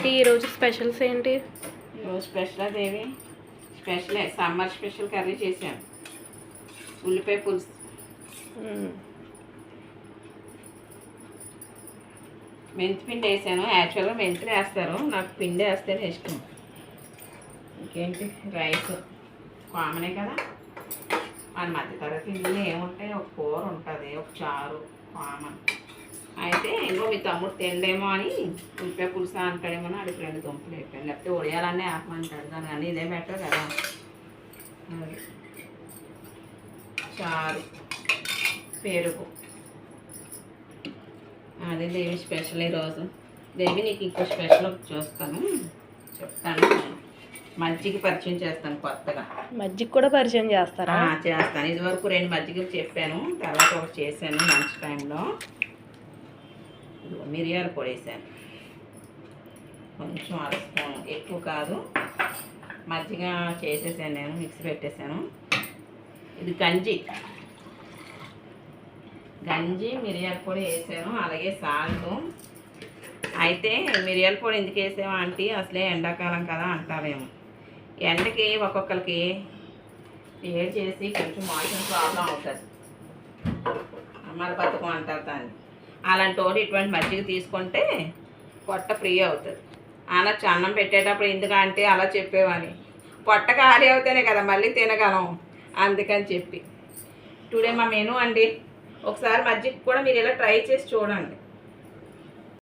ఏంటి ఈరోజు స్పెషల్స్ ఏంటి? ఈరోజు స్పెషల్ అదేవి స్పెషలే సమ్మర్ స్పెషల్ కర్రీ చేశాను ఉల్లిపాయ పులుసు. మెంతి పిండి వేసాను. యాక్చువల్గా మెంతులు వేస్తారు. నాకు పిండి వేస్తేనే ఇష్టం. ఇంకేంటి? రైస్. కామనే కదా. మన మధ్యతరగతి ఇందులో ఏముంటాయి? ఒక కూర ఉంటుంది ఒక చారు కామన్. అయితే ఇంకో మీ తమ్ముడు తినడేమో అని ఉల్లిపాయ పులుసు అంటాడేమో అని అడిగి రెండు దుంపలు అయిపోయాను లేకపోతే ఉడయాలన్నీ ఆపమంటాడు దాని కానీ ఇదే బెటర్ కదా. చారు. పెరుగు. అదే దేవి స్పెషల్ ఈరోజు. దేవి నీకు ఇంకో స్పెషల్ చూస్తాను. చెప్తాను. మజ్జిగ పరిచయం చేస్తాను కొత్తగా. మజ్జిగ కూడా పరిచయం చేస్తారా? చేస్తాను. ఇదివరకు రెండు మజ్జిగలు చెప్పాను. తర్వాత ఒకటి చేశాను లంచ్ టైంలో. మిరియాల పొడి వేసాను. కొంచెం అర స్పూన్ ఎక్కువ కాదు. మజ్జిగ చేసేసాను నేను మిక్సీ పెట్టేశాను ఇది గంజి. గంజి మిరియాల పొడి వేసాను అలాగే సాల్ట్. అయితే మిరియాల పొడి ఎందుకు వేసాము అంటే అసలే ఎండాకాలం కదా అంటారేమో. ఎండకి ఒక్కొక్కరికి వేడి చేసి కొంచెం మోషన్ ప్రాబ్లం అవుతుంది. అమ్మాల బతుకం అంటారు దాన్ని. అలాంటి వాళ్ళు ఇటువంటి మజ్జిగ తీసుకుంటే పొట్ట ఫ్రీ అవుతుంది. అనొచ్చు అన్నం పెట్టేటప్పుడు ఎందుకంటే అలా చెప్పేవాని. పొట్ట ఖాళీ అవుతేనే కదా మళ్ళీ తినగలం అందుకని చెప్పి. టుడే మా మెనూ అండి ఒకసారి మజ్జిగ కూడా మీరు ఇలా ట్రై చేసి చూడండి.